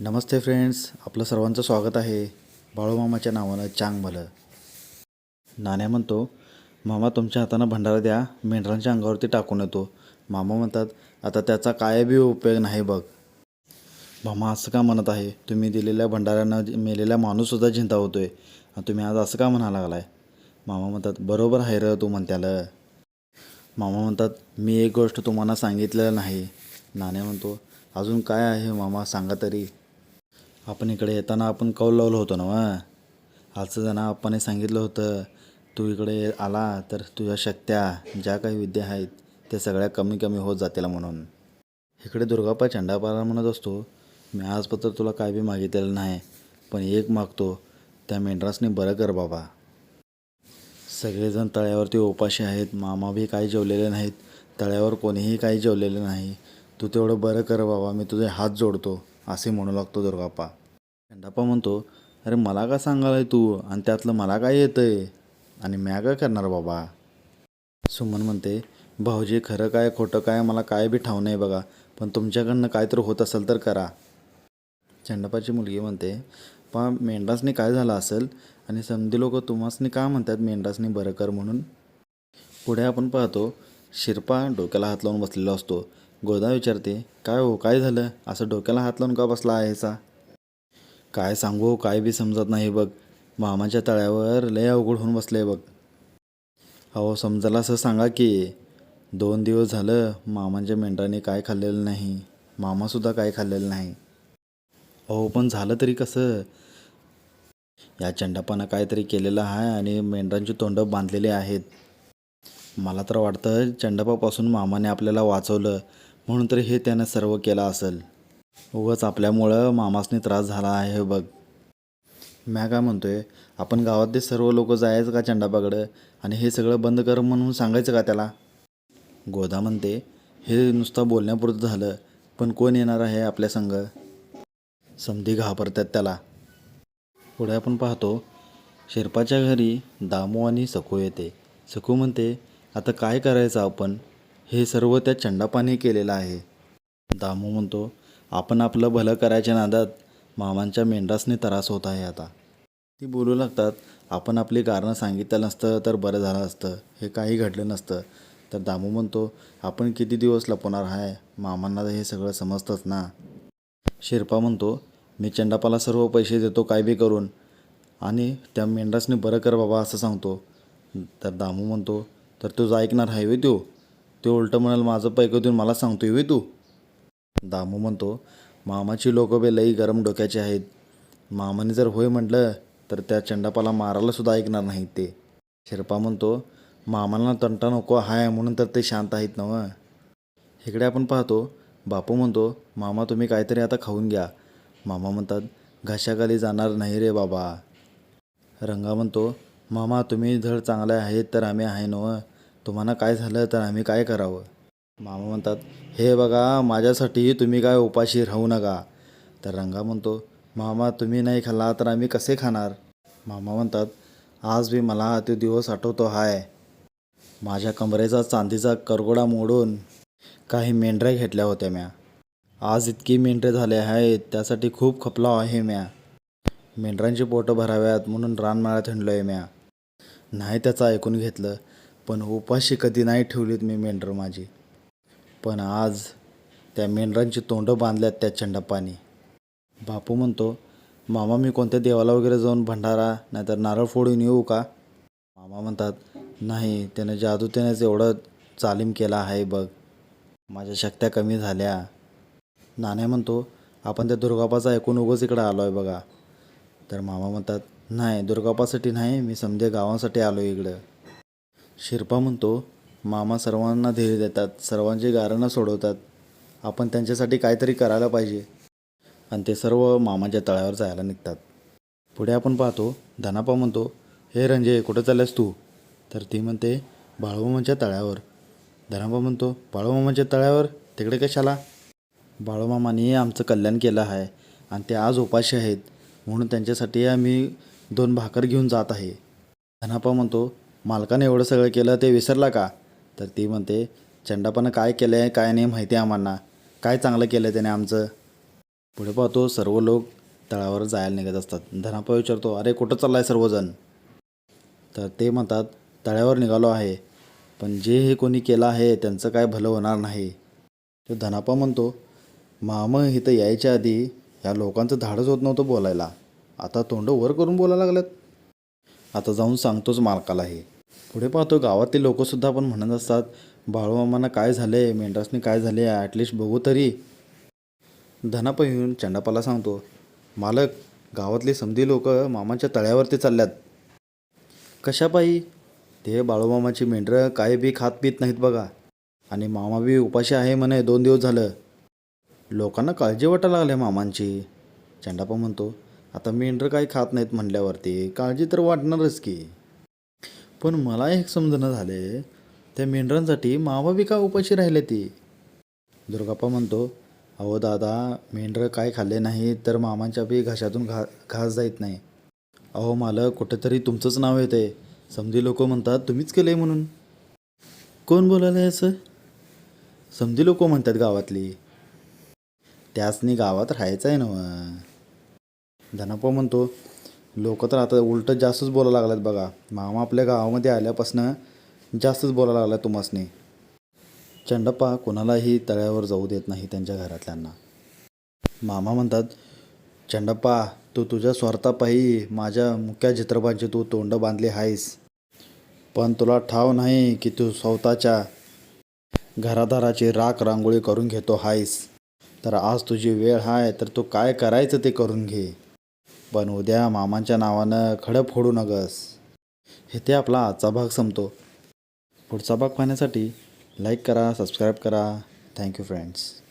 नमस्ते friends आपलं सर्वांचं स्वागत आहे बाळूमामाच्या नावानं चांग भलं नाण्या म्हणतो मामा तुमच्या हातानं भंडारा द्या मेंढरांच्या अंगावरती टाकून येतो. मामा म्हणतात आता त्याचा काय बी उपयोग नाही बघ. मामा असं का म्हणत आहे तुम्ही दिलेल्या भंडाऱ्यानं मेलेला माणूससुद्धा चिंता होतो आणि तुम्ही आज असं का म्हणा लागलाय? मामा म्हणतात बरोबर आहे र तू म्हणत्याला. मामा म्हणतात मी एक गोष्ट तुम्हाला सांगितलेलं नाही. नाण्या म्हणतो अजून काय आहे मामा सांगा तरी. आपण इकडे येताना आपण कौल लावलं होतं ना वा? आजचं जण आपण सांगितलं होतं तू इकडे आला तर तुझ्या शक्त्या ज्या काही विद्या आहेत त्या सगळ्या कमी कमी होत जातील म्हणून. इकडे दुर्गाप्पा चंडापाला म्हणत असतो मी आजपत्र तुला काय बी मागितलेलं नाही पण एक मागतो त्या मेंढरासनी बरं कर बाबा. सगळेजण तळ्यावरती उपाशी आहेत मामा बी काही जेवलेले नाहीत तळ्यावर कोणीही काही जेवलेलं नाही. तू तेवढं बरं कर बाबा मी तुझे हात जोडतो. असे म्हणू लागतो दुर्गाप्पा. खंडाप्पा म्हणतो अरे मला का सांगालाय तू? आणि त्यातलं मला काय येतंय? आणि म्या काय करणार बाबा? सुमन म्हणते भाऊजी खरं काय खोटं काय मला काय बी ठाव नाही बघा पण तुमच्याकडनं काय तर होत असेल तर करा. चंडपाची मुलगी म्हणते पा मेंढरासनी काय झालं असेल? आणि समधी लोक तुम्हासनी का म्हणतात मेंढरासनी बरं कर म्हणून? पुढे आपण पाहतो शिरपा डोक्याला हात लावून बसलेला असतो. गोदा विचारते काय हो काय झालं? असं डोक्याला हात लावून का बसला आहेचा काय सांगू काय बी समजत नाही बघ. मामाच्या तळ्यावर लय अवघड होऊन बसले बघ. अहो समजायला असं सांगा की दोन दिवस झालं मामाच्या मेंढराने काय खाल्लेलं नाही. मामासुद्धा काय खाल्लेलं नाही. अहो पण झालं तरी कसं? या चंडापानं काहीतरी केलेलं आहे आणि मेंढरांची तोंडं बांधलेली आहेत. मला तर वाटतं चंडपापासून मामाने आपल्याला वाचवलं. म्हणून तर हे त्यानं सर्व केलं असेल. उगाच आपल्यामुळं मामासनी त्रास झाला आहे हे बघ. म्या काय म्हणतोय आपण गावातले सर्व लोक जायचं का चंडापाकडं आणि हे सगळं बंद कर म्हणून सांगायचं का त्याला? गोदा म्हणते हे नुसतं बोलण्यापुरतं झालं पण कोण येणार आहे आपल्या संघ? समधी घाबरतात त्याला. पुढे आपण पाहतो शिरपाच्या घरी दामू आणि सकू येते. सकू म्हणते आता काय करायचं आपण? हे सर्व त्या चंडापाने केलेलं आहे. दामू म्हणतो आपण आपलं भलं करायच्या नादात मामांच्या मेंढरासने त्रास होत आहे आता. ती बोलू लागतात आपण आपली कारणं सांगितलं नसतं तर बरं झालं असतं. हे काही घडलं नसतं. तर दामू म्हणतो आपण किती दिवस लपवणार आहे मामांना तर हे सगळं समजतंच ना. शिरपा म्हणतो मी चंडापाला सर्व पैसे देतो काय बी करून. आणि त्या मेंढरासने बरं कर बाबा असं सांगतो. तर दामू म्हणतो तर तुझं ऐकणार आहे वे तू? ते उलटं म्हणाल माझं पैक देऊन मला सांगतोय वे तू? दामू म्हणतो मामाची लोकं बे लई गरम डोक्याचे आहेत. मामाने जर होय म्हटलं तर त्या चंडापाला मारायलासुद्धा ऐकणार नाहीत ते. शिरपा म्हणतो मामाला तंटा नको हाय म्हणून तर ते शांत आहेत नव इकडे आपण पाहतो बापू म्हणतो मामा तुम्ही काहीतरी आता खाऊन घ्या. मामा म्हणतात घशाखाली जाणार नाही रे बाबा. रंगा म्हणतो मामा तुम्ही धड चांगले आहेत तर आम्ही आहे नव तुम्हाला काय झालं तर आम्ही काय करावं? मामा म्हणतात हे बघा माझ्यासाठी तुम्ही काय उपाशी राहू नका. तर रंगा म्हणतो मामा तुम्ही नाही खाल्ला तर आम्ही कसे खाणार? मामा म्हणतात आज बी मला ते दिवस आठवतो हाय. माझ्या कमरेचा चांदीचा करगोडा मोडून काही मेंढऱ्या घेतल्या होत्या म्या. आज इतकी मेंढरे झाले आहेत त्यासाठी खूप खपला आहे म्या. मेंढरांची पोटं भराव्यात म्हणून रानमाळ्यात हिंडलो आहे म्या. नाही त्याचं ऐकून घेतलं पण उपाशी कधी नाही ठेवलीत मी मेंढरं माझी. पण आज त्या मेंढरांची तोंडं बांधल्यात त्या चंडप्पानी बापू म्हणतो मामा मी कोणत्या देवाला वगैरे जाऊन भंडारा? नाहीतर नारळ फोडून येऊ का? मामा म्हणतात नाही त्यानं जादू त्यानेच एवढं चालीम केला आहे बघ. माझ्या शक्त्या कमी झाल्या. नाण्या म्हणतो आपण त्या दुर्गापाचा ऐकून उगंच इकडं आलो आहे बघा. तर मामा म्हणतात नाही दुर्गापासाठी नाही मी समजे गावासाठी आलो इकडं. शिरपा म्हणतो मामा सर्वांना धीर देतात सर्वांचे गारणं सोडवतात. आपण त्यांच्यासाठी काहीतरी करायला पाहिजे. आणि ते सर्व मामाच्या तळ्यावर जायला निघतात. पुढे आपण पाहतो धनापा म्हणतो हे रंजे कुठं चालल्यास तू? तर ती म्हणते बाळूमामाच्या तळ्यावर. धनापा म्हणतो बाळूमामाच्या तळ्यावर? तिकडे कशाला? बाळूमामाने आमचं कल्याण केलं आहे आणि ते आज उपाशी आहेत. म्हणून त्यांच्यासाठी आम्ही दोन भाकर घेऊन जात आहे. धनापा म्हणतो मालकाने एवढं सगळं केलं ते विसरला का? तर ती म्हणते चंडापानं काय केलं आहे काय नाही माहिती आहे आम्हाला काय चांगलं केलं त्याने आमचं? पुढे पाहतो सर्व लोक तळावर जायला निघत असतात. धनापा विचारतो अरे कुठं चाललाय सर्वजण? तर ते म्हणतात तळ्यावर निघालो आहे. पण जे हे कोणी केलं आहे त्यांचं काय भलं होणार नाही. तो धनापा म्हणतो मामा इथं यायच्या आधी या लोकांचं धाडच होत नव्हतं बोलायला. आता तोंड वर करून बोलायला लागल्यात. आता जाऊन सांगतोच मालकाला हे. पुढे पाहतो. गावातले लोकंसुद्धा पण म्हणत असतात बाळूमामांना काय झालं? आहे मेंढरासनी काय झाले? ॲटलिस्ट बघू तरी. धनाप येऊन चंडापाला सांगतो मालक गावातली समधी लोक मामाच्या तळ्यावरती चालल्यात. कशापायी ते बाळूमामाची मेंढरं काय बी खात पित नाहीत बघा. आणि मामा बी उपाशी आहे म्हणे दोन दिवस झालं. लोकांना काळजी वाटायला लागली मामांची. चंडापा म्हणतो आता मेंढरं काही खात नाहीत म्हणल्यावरती काळजी तर वाटणारच की. पण मला एक समजणं झाले. त्या मेंढरांसाठी मामा बी का उपाशी राहिले ती? दुर्गाप्पा म्हणतो अहो दादा मेंढरं काय खाल्ले नाही तर मामांच्या बी घशातून घा घास जायत नाही. अहो मालक कुठेतरी तुमचंच नाव येते. समधी लोक म्हणतात तुम्हीच केलं आहे म्हणून. कोण बोलायला आहे असं? समधी लोक म्हणतात गावातली. त्यासनी गावात राहायचं आहे ना धनाप्पा म्हणतो लोक तर आता उलट जास्तच बोलायला लागल्यात बघा. मामा आपल्या गावामध्ये आल्यापासनं जास्तच बोलायला लागला तुम्हासनी चंडप्पा कोणालाही तळ्यावर जाऊ देत नाही त्यांच्या घरातल्यांना. मामा म्हणतात चंडप्पा तू तुझ्या स्वार्थापायी माझ्या मुख्या चित्रपांची तू तोंड बांधली आहेस. पण तुला ठाव नाही की तू स्वतःच्या घरादाराची राख रांगोळी करून घेतो आहेस. तर आज तुझी वेळ आहे तर तू काय करायचं ते करून घे. पण उद्या मामांच्या नावानं खडं फोडू नगस. हे ते आपला आजचा भाग संपतो. पुढचा भाग पाहण्यासाठी लाईक करा सबस्क्राईब करा. Thank you friends